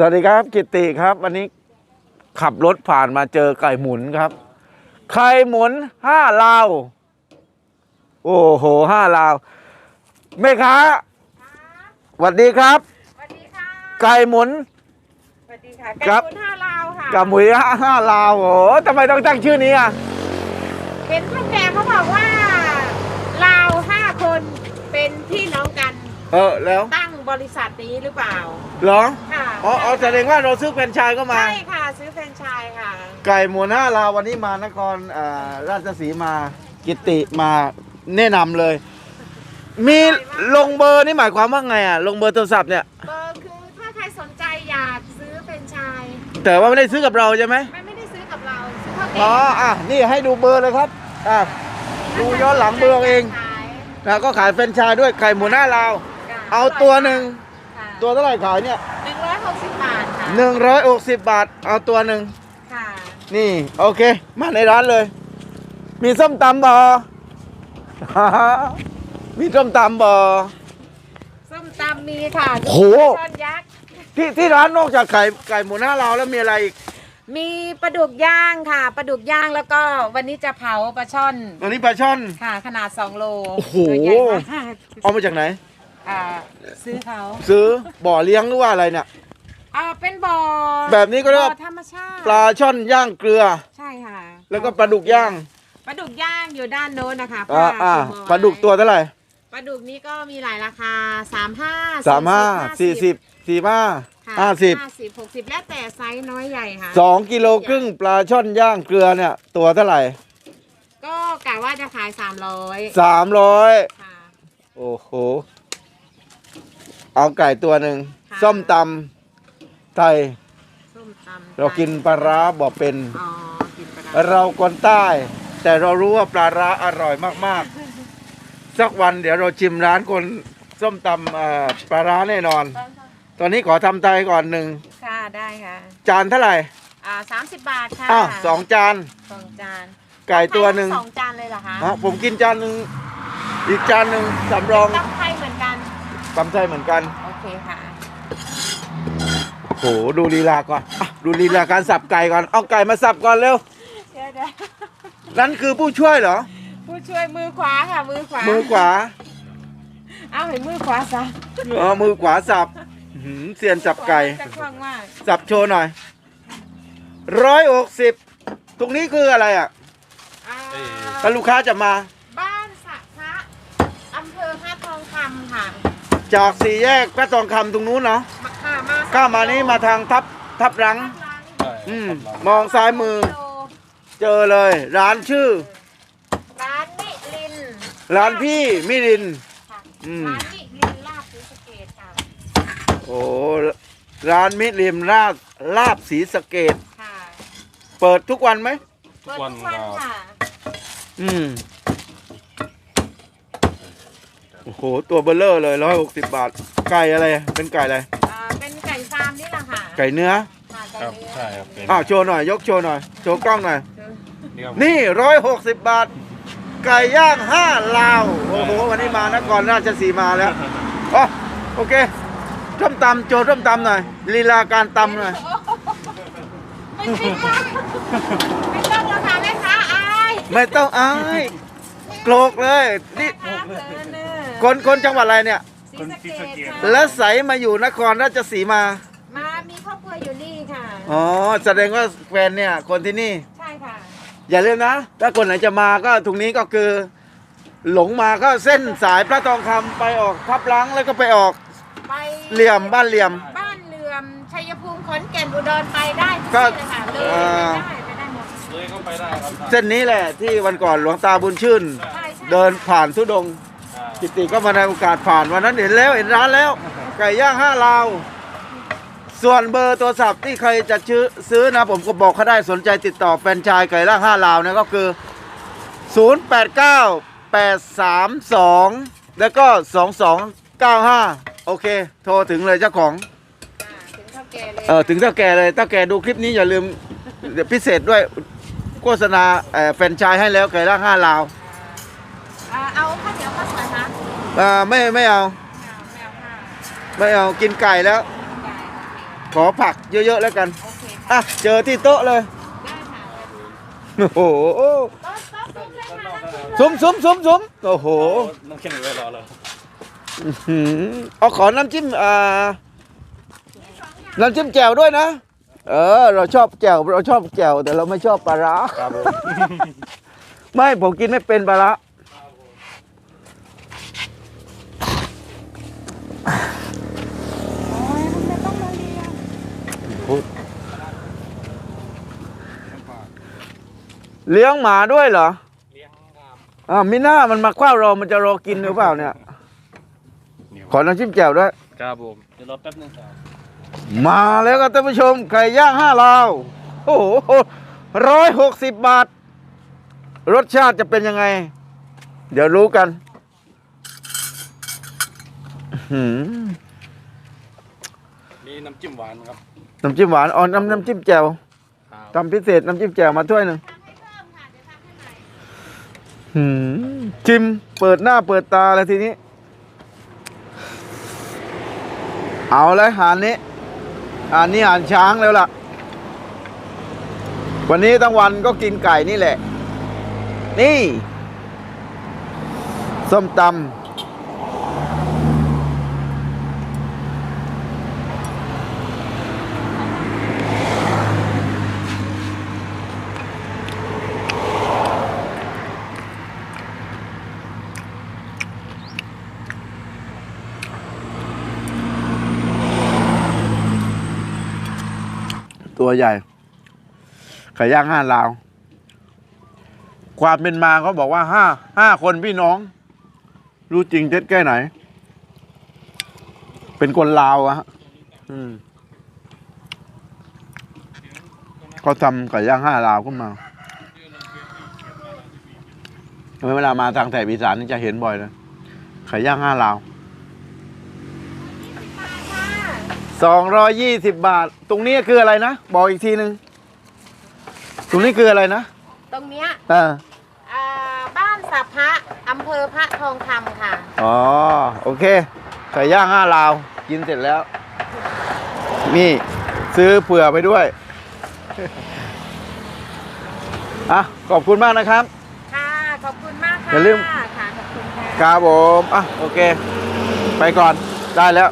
สวัสดีครับกิตติครับ วันนี้ขับรถผ่านมาเจอไก่หมุนครับ ไข่หมุนห้าลาว โอ้โหห้าลาวแม่ค้าสวัสดีครับ สวัสดีค่ะไก่หมุน สวัสดีค่ะครับไก่คุณห้าลาวค่ะกับหมุยห้าลาวโอ้โหทำไมต้องตั้งชื่อนี้อะเห็นท่านแกเขาบอกว่าลาวห้าคนเป็นพี่น้องกันเออแล้วตั้งบริษัทนี้หรือเปล่า เหรอค่ะ อ๋ออ๋อแสดงว่าเราซื้อแฟรนไชส์ก็มา ใช่ค่ะ ซื้อแฟรนไชส์ค่ะ ไก่หมุนห้าลาววันนี้มานครอ่าราชสีมากิตติมาแนะนำเลย มีลงเบอร์นี่หมายความว่าไงอะ ลงเบอร์โทรศัพท์เนี่ย เบอร์คือถ้าใครสนใจอยากซื้อแฟรนไชส์แต่ว่าไม่ได้ซื้อกับเราใช่ไหมไม่ไม่ได้ซื้อกับเรา ซื้อเขาเออ๋องอะนี่ให้ดูเบอร์เลยครับอะ ดูย้อนหลังเบอร์เอง ขายนะก็ขายแฟรนไชส์ด้วยไก่หมุนห้าลาว ค่ะเอาตัวหนึ่งค่ะตัวเท่าไหร่ขายเนี่ย หนึ่งร้อยหกสิบบาท เอาตัวหนึ่ง ค่ะนี่ โอเค มาในร้านเลย มีส้มตำบอ มีส้มตำบอ ส้มตำมีค่ะโอ้โหที่ที่ร้านนอกจากไก่ไก่หมูหน้าเราแล้วมีอะไรอีกมีปลาดุกย่างค่ะปลาดุกย่างแล้วก็วันนี้จะเผาปลาช่อนวันนี้ปลาช่อน ค่ะ ขนาดสองโลโอ้โหเอามาจากไหน อ่าซื้อเขาซื้อบ่อเลี้ยงหรือว่าอะไรเนี่ย อ่าเป็นบ่อแบบนี้ก็เรียกว่า บ่อธรรมชาติปลาช่อนย่างเกลือ ใช่ค่ะแล้วก็ปลาดุกย่างปลาดุกย่างอยู่ด้านโน้นนะคะอ่าอ่าผ้ปลาดุกตัวเท่าไหร่ปลาดุกนี้ก็มีหลายราคา35สามห้าสี่สิบสี่ห้าค่ะห้าสิบห้าสิบหกสิบแล้วแต่ไซส์น้อยใหญ่ค่ะสองกิโลครึ่งปลาช่อนย่างเกลือเนี่ย ตัวเท่าไหร่ก็กะว่าจะขาย300สามร้อยค่ะ โอ้โห เอาไก่ตัวหนึ่งค่ะ ส้มตำ ไทย ส้มตำเรากินปลาร้าบอกเป็น อ๋อกินปลาร้าเราคนใต้ แต่เรารู้ว่าปลาร้าอร่อยมากๆ สักวันเดี๋ยวเราชิมร้านคนส้มตำเอ่อปลาร้าแน่นอน ตอนนี้ขอทำไทยก่อนหนึ่ง ค่ะได้ค่ะ จานเท่าไหร่ อ่าสามสิบบาทค่ะอ้าวสองจาน สองจานไก่ตัวหนึ่งสองจานเลยเหรอคะฮะผมกินจานหนึ่ง อีกจานหนึ่งสำรองต้องไทยเหมือนกัน ตำไทยเหมือนกัน โอเคค่ะ โหดูลีลาก่อนอะดูลีลาการสับไก่ก่อน เอาไก่มาสับก่อนเร็ว เดี๋ยวเดี๋ยวนั่นคือผู้ช่วยเหรอ ผู้ช่วยมือขวาค่ะมือขวามือขวาเอาเห็นมือขวาซะเออมือขวาสับอื้อหือเซียนสับไก่ จะคล่องมากสับโชว์หน่อยร้อยหกสิบตรงนี้คืออะไรอะอ่าถ้าลูกค้าจะมาบ้านสักพระอำเภอห้าทองคำค่ะจากสี่แยกพระทองคำตรงนู้นเนาะมาค่ะมา ข้ามมานี้มาทางทับทับรัง อืมมองซ้ายมือ เจอเลย ร้านชื่อ ร้านนิลินร้านพี่มิริน ค่ะอืม ร้านนิลินลาบศรีสะเกดค่ะโอ้ร้านมิริมลาบลาบสีสะเกดค่ะเปิดทุกวันไหมเปิดทุกวันค่ะอืม โอ้โห ตัวเบลเลอร์เลยร้อยหกสิบบาท ไก่อะไร เป็นไก่อะไร ไก่เนื้อค่ะไก่ครับเนื้อใช่ครับเป็นอ้าวโชว์หน่อย ยกโชว์หน่อยโชว์กล้องหน่อย นี่ครับนี่ร้อยหกสิบบาท ไก่ย่างห้าลาว โอ้โห วันนี้มานครราชสีมาแล้วอ๋อโอเคส้มตำโจส้มตำหน่อยลีลาการตำหน่อยไม่ใช่ไม่ต้องแล้วค่ะแม่ค้าอายไม่ต้องอายโกรกเลยนี่แม่ค้าเขินเนอคนคนจังหวัดอะไรเนี่ย ศรีสะเกดค่ะ แล้วใสมาอยู่นครราชสีมา อ๋อแสดงว่าแฟนเนี่ยคนที่นี่ ใช่ค่ะ อย่าลืมนะ ถ้าคนไหนจะมาก็ตรงนี้ก็คือ หลงมาก็เส้นสายพระทองคำไปออกทับล้างแล้วก็ไปออกไปเหลี่ยมบ้านเหลี่ยม บ้านเหลื่อมชัยภูมิขอนแก่นอุดรไปได้ทุกก็ที่เลยค่ะเลยอ่าไปได้ไปได้หมดเลยเข้าไปได้ครับเส้นนี้แหละที่วันก่อนหลวงตาบุญชื่น ใช่ใช่เดินผ่านทุดงค์อ่า กิติก็มาในโอกาสผ่านวันนั้นเห็นแล้วเห็นร้านแล้วไก่ย่างห้าลาว ส่วนเบอร์โทรศัพท์ที่ใครจะซื้อซื้อนะผมก็บอกเขาได้สนใจติดต่อแฟรนไชายไก่ย่างห้าลาวนะก็คือ 089 832 แล้วก็ 2295 โอเค โทรถึงเลยเจ้าของอ่าถึงเท่าแก่เลยเออถึงเท่าแก่เลยถ้าแกดูคลิปนี้อย่าลืมเดี๋ยวพิเศษด้วยโฆษณาเอ่อแฟรนไชายให้แล้วไก่ย่างห้าลาวอ่าเอาข้าวเหนียวข้าวสวยคะอ่าไม่ไม่เอาไม่เอาไม่เอาค่ะ ไม่เอากินไก่แล้วได้โอเค ขอผักเยอะๆแล้วกัน โอเคอะ เจอที่โต๊ะเลย ได้ค่ะโอ้โหก็ก็ซุปเลยค่ะน้ำซุปเลยซุ้มซุ้มซุ้มซุ้มโอ้โหน้ำเค็มไว้รอเลยอื้อหือเอาขอน้ำจิ้มอ่าน้ำจิ้มแจ่วด้วยนะ เออ เราชอบแจ่วเราชอบแจ่วแต่เราไม่ชอบปลาร้า ครับผมไม่ ผมกินไม่เป็นปลา ร้าเลี้ยงหมาด้วยเหรอเลี้ยงครับอ่ามิน่ามันมาคว้าเรามันจะรอกินหรือเปล่าเนี่ย ขอน้ำจิ้มแจ่วด้วย ครับผมเดี๋ยวรอแป๊บนึงครับมาแล้วครับท่านผู้ชมไก่ย่างห้าลาวโอ้โหร้อยหกสิบบาท รสชาติจะเป็นยังไง เดี๋ยวรู้กันอื้อหือมีน้ำจิ้มหวานครับ น้ำจิ้มหวานอ่อนน้ำน้ำจิ้มแจ่วครับทำพิเศษน้ำจิ้มแจ่วมาถ้วยหนึ่งทำให้เพิ่มค่ะเดี๋ยวทำให้ใหม่หืมชิมเปิดหน้าเปิดตาแล้วทีนี้ เอาเลยหานนี้อันนี้หานช้างแล้วล่ะ วันนี้ทั้งวันก็กินไก่นี่แหละ นี่ ส้มตำ ตัวใหญ่ไก่ย่างห้าลาว ความเป็นมาเขาบอกว่าห้าห้าคนพี่น้อง รู้จริงเท็จแค่ไหน เป็นคนลาวอะอืมเขาทำไก่ย่างห้าลาวขึ้นมาเวลามาทางแถบอีสานนี่จะเห็นบ่อยเลยไก่ย่างห้าลาว 220 บาท ตรงนี้คืออะไรนะ บอกอีกทีหนึ่งตรงนี้คืออะไรนะตรงเนี้ยอ่าบ้านสัพพะอำเภอพระทองคำค่ะ อ๋อโอเคไก่ย่างห้าลาว กินเสร็จแล้ว นี่ซื้อเผื่อไปด้วยอะขอบคุณมากนะครับ ค่ะ ขอบคุณมากค่ะอย่าลืม ค่ะขอบคุณค่ะ ครับผมอะโอเค ไปก่อนได้แล้ว